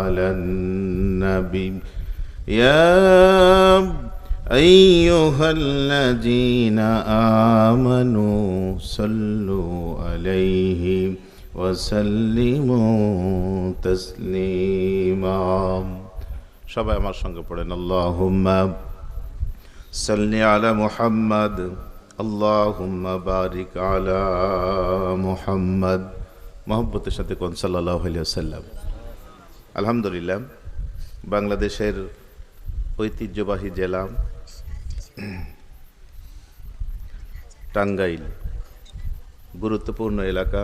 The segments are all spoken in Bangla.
على النبي يا أيها الذين آمنوا صلوا عليه وسلموا تسليما সবাই আমার সঙ্গে পড়েন আল্লাহুম্মা সাল্লি আলা মুহাম্মদ আল্লাহুম্মা বারিক আলা মুহাম্মদ মহব্বতের সাথে কোন সাল্লাল্লাহু আলাইহি ওয়াসাল্লাম আলহামদুলিল্লাহ, বাংলাদেশের ঐতিহ্যবাহী জেলা টাঙ্গাইল, গুরুত্বপূর্ণ এলাকা,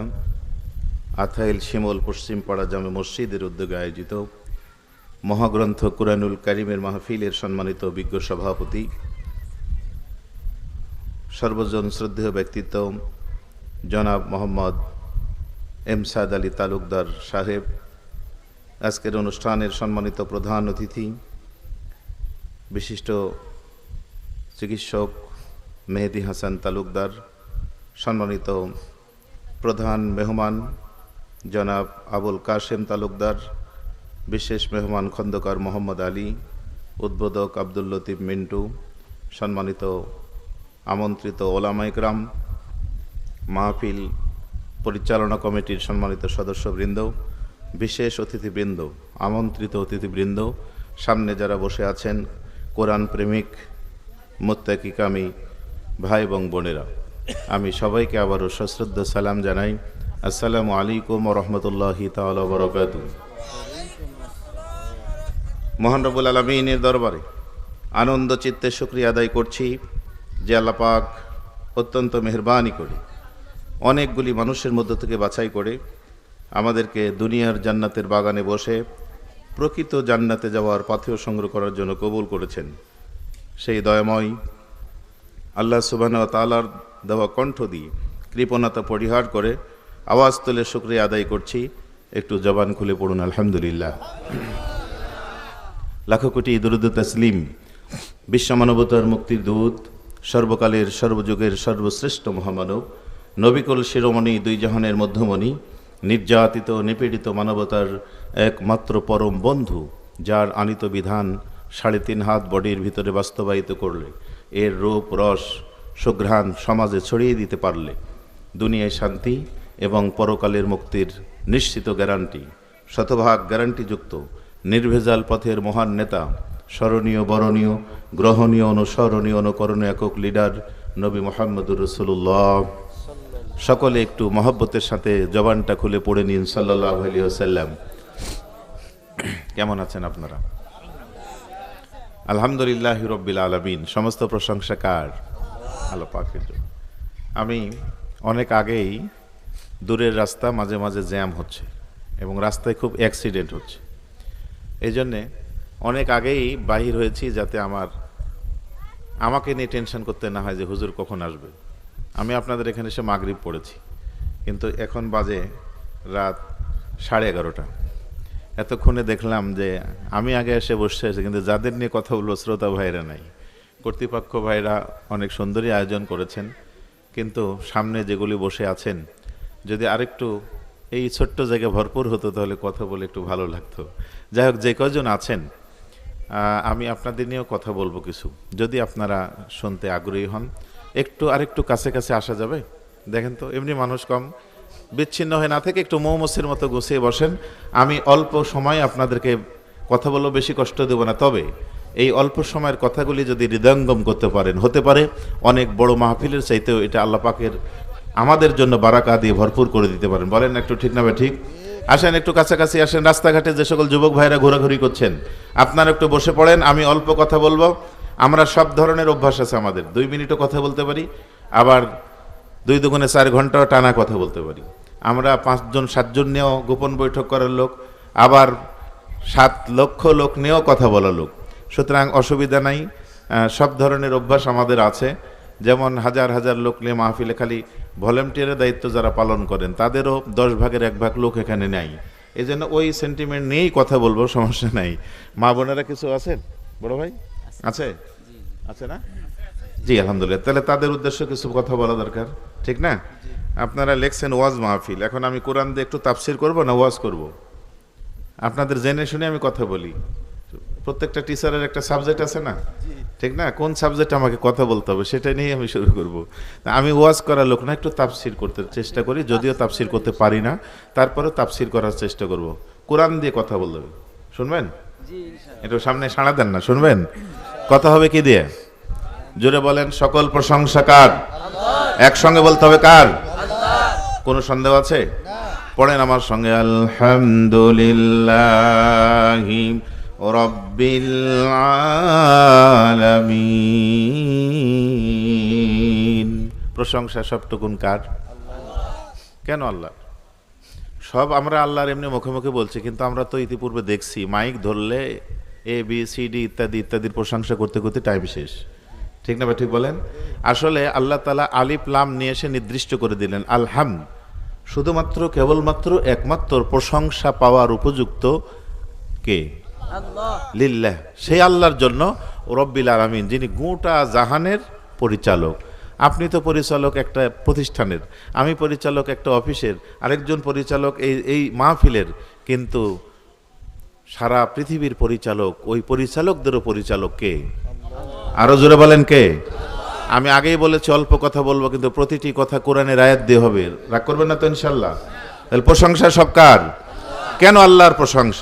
আথাইল শিমল পশ্চিমপাড়া জামে মসজিদের উদ্যোগে আয়োজিত মহাগ্রন্থ কুরআনুল কারিমের মাহফিলের সম্মানিত বিজ্ঞ সভাপতি, সর্বজন শ্রদ্ধেয় ব্যক্তিত্ব জনাব মোহাম্মদ এমসাদ আলী তালুকদার সাহেব আজকের অনুষ্ঠানের সম্মানিত প্রধান অতিথি, বিশিষ্ট চিকিৎসক মেহেদি হাসান তালুকদার, সম্মানিত প্রধান মেহমান জনাব আবুল কাশেম তালুকদার, বিশেষ মেহমান খন্দকার মোহাম্মদ আলী, উদ্বোধক আব্দুল লতিফ মিন্টু, সম্মানিত আমন্ত্রিত ওলামা ইকরাম মাহফিল পরিচালনা কমিটির সম্মানিত সদস্যবৃন্দ বিশেষ অতিথিবৃন্দ, আমন্ত্রিত অতিথিবৃন্দ, সামনে যারা বসে আছেন, কোরআন প্রেমিক মোত্তাকিকামী ভাই এবং বোনেরা। আমি সবাইকে আবারও সশ্রদ্ধ সালাম জানাই। আসসালামু আলাইকুম রহমতুল্লাহি তাআলা বরকাতু মহান রবুল আলমিনের দরবারে আনন্দ, চিত্তে শুক্রিয়া আদায় করছি যে আল্লাপাক অত্যন্ত মেহরবানি করে, অনেকগুলি মানুষের মধ্য থেকে বাছাই করে আমাদেরকে দুনিয়ার জান্নাতের বাগানে বসে প্রকৃত জান্নাতে যাওয়ার পাথেয় সংগ্রহ করার জন্য কবুল করেছেন। সেই দয়াময় আল্লাহ সুবাহ তালার দেওয়া কণ্ঠ দিয়ে কৃপণতা পরিহার করে আওয়াজ তুলে শুক্রিয়া আদায় করছি। একটু জবান খুলে পড়ুন, আলহামদুলিল্লাহ। লাখো কোটি দুরুদ তসলিম বিশ্বমানবতার মুক্তির দূত, সর্বকালের, সর্বযুগের সর্বশ্রেষ্ঠ মহামানব, নবিকুল শিরোমণি দুই জাহানের মধ্যমণি নির্যাতিত, নিপীড়িত মানবতার একমাত্র পরম বন্ধু, যার আনিত বিধান সাড়ে তিন হাত বডির ভিতরে বাস্তবায়িত করলে, এর রূপ, রস, সুঘ্রাণ সমাজে ছড়িয়ে দিতে পারলে, দুনিয়ায় শান্তি এবং পরকালের মুক্তির নিশ্চিত গ্যারান্টি, শতভাগ গ্যারান্টিযুক্ত, নির্ভেজাল পথের মহান নেতা, স্মরণীয়, বরণীয়, গ্রহণীয়, অনুসরণীয়, অনুকরণীয় একক লিডার নবী মোহাম্মদুর রসুল্লাহ সকলে একটু মহব্বতের সাথে জবানটা খুলে পড়ে নিন সাল্লাহ আলী কেমন আছেন আপনারা? আলহামদুলিল্লাহ রব্বিল আলমিন। সমস্ত প্রশংসা কার? আলো আমি অনেক আগেই দূরের রাস্তা মাঝে মাঝে জ্যাম হচ্ছে এবং রাস্তায় খুব অ্যাক্সিডেন্ট হচ্ছে। এই জন্যে অনেক আগেই বাহির হয়েছি যাতে আমার, আমাকে নিয়ে টেনশন করতে না হয় যে হুজুর কখন আসবে। আমি আপনাদের এখানে এসে মাগরিব পড়েছি। কিন্তু এখন বাজে রাত সাড়ে এগারোটা। এতক্ষণে দেখলাম যে আমি আগে এসে বসে আছি, কিন্তু যাদের নিয়ে কথা বলব শ্রোতা ভাইরা নাই। কর্তৃপক্ষ ভাইরা অনেক সুন্দরী আয়োজন করেছেন, কিন্তু সামনে যেগুলি বসে আছেন, যদি আরেকটু এই ছোট্ট জায়গায় ভরপুর হতো তাহলে কথা বলে একটু ভালো লাগতো। যাই হোক, যে কজন আছেন আমি আপনাদের নিয়েও কথা বলব কিছু, যদি আপনারা শুনতে আগ্রহী হন। একটু আরেকটু কাছে কাছে আসা যাবে। দেখেন তো, এমনি মানুষ কম। বিচ্ছিন্ন হয়ে না থেকে একটু মৌমসির মতো গুছিয়ে বসেন। আমি অল্প সময় আপনাদেরকে কথা বলব বেশি কষ্ট দেব না। তবে এই অল্প সময়ের কথাগুলি যদি হৃদয়ঙ্গম করতে পারেন, হতে পারে অনেক বড় মাহফিলের চাইতেও এটা আল্লাহ পাকের আমাদের জন্য বারাকা দিয়ে ভরপুর করে দিতে পারেন। বলেন একটু ঠিক না ঠিক? আসেন, একটু কাছাকাছি আসেন। রাস্তাঘাটে যে সকল যুবক ভাইরা ঘোরাঘুরি করছেন, আপনারা একটু বসে পড়েন, আমি অল্প কথা বলব। আমরা সব ধরনের অভ্যাস আছে আমাদের। দুই মিনিটও কথা বলতে পারি, আবার দুই দুগুণে চার ঘন্টাও টানা কথা বলতে পারি। আমরা পাঁচজন, সাতজন নিয়েও গোপন বৈঠক করার লোক, আবার সাত লক্ষ লোক নিয়েও কথা বলা লোক। সুতরাং অসুবিধা নাই সব ধরনের অভ্যাস আমাদের আছে। যেমন হাজার হাজার লোক নিয়ে মাহফিলে খালি ভলেন্টিয়ারের দায়িত্ব যারা পালন করেন, তাদেরও দশ ভাগের এক ভাগ লোক এখানে নেই। এই জন্য ওই সেন্টিমেন্ট নিয়েই কথা বলব, সমস্যা নাই। মা বোনেরা কিছু আছেন? বড় ভাই? আছে? আছে না? জি আলহামদুলিল্লাহ। তাহলে তাদের উদ্দেশ্যে কিছু কথা বলা দরকার ঠিক না? আপনারা লেখছেন ওয়াজ মাহফিল। এখন আমি কোরআন দিয়ে একটু তাফসির করব না ওয়াজ করব? আপনাদের জেনে শুনে আমি কথা বলি। প্রত্যেকটা টিচারের একটা সাবজেক্ট আছে না? ঠিক না? কোন সাবজেক্ট আমাকে কথা বলতে হবে সেটা নিয়ে আমি শুরু করব। আমি ওয়াজ করা লোক না একটু তাফসির করতে চেষ্টা করি যদিও তাফসির করতে পারি না। তারপরেও তাফসির করার চেষ্টা করব। কোরআন দিয়ে কথা বলতে হবে। শুনবেন? একটু সামনে সাড়া দেন না শুনবেন? কথা হবে কি দিয়ে? জোরে বলেন, সকল প্রশংসা কার? একসঙ্গে বলতে হবে কার? কোনো সন্দেহ আছে? পড়েন আমার সঙ্গে, আলহামদুলিল্লাহ রব্বিল আলামিন। প্রশংসা সবটুকুন কার? কেন আল্লাহ? সব আমরা আল্লাহর এমনি মুখে মুখে বলছি, কিন্তু আমরা তো ইতিপূর্বে দেখছি, মাইক ধরলে এ বি সি ডি ইত্যাদি ইত্যাদির প্রশংসা করতে করতে টাইম শেষ। ঠিক না ভাই ঠিক বলেন? আসলে আল্লাহ তালা আলিফ লাম নিয়ে এসে নির্দিষ্ট করে দিলেন আলহাম। শুধুমাত্র কেবলমাত্র একমাত্র প্রশংসা পাওয়ার উপযুক্ত কে? লিল্লাহ। সেই আল্লাহর জন্য রব্বিল আলামিন যিনি গোটা জাহানের পরিচালক। আপনি তো পরিচালক একটা প্রতিষ্ঠানের আমি পরিচালক একটা অফিসের আরেকজন পরিচালক এই এই মাহফিলের কিন্তু সারা পৃথিবীর পরিচালক, ওই পরিচালকদেরও পরিচালক কে? আরও জোরে বলেন কে? আমি আগেই বলেছি, অল্প কথা বলব, কিন্তু প্রতিটি কথা কোরআনের আয়াত দিয়ে হবে। রাগ করবেন না তো ইনশাল্লাহ। প্রশংসা সব কার? কেন আল্লাহর প্রশংসা?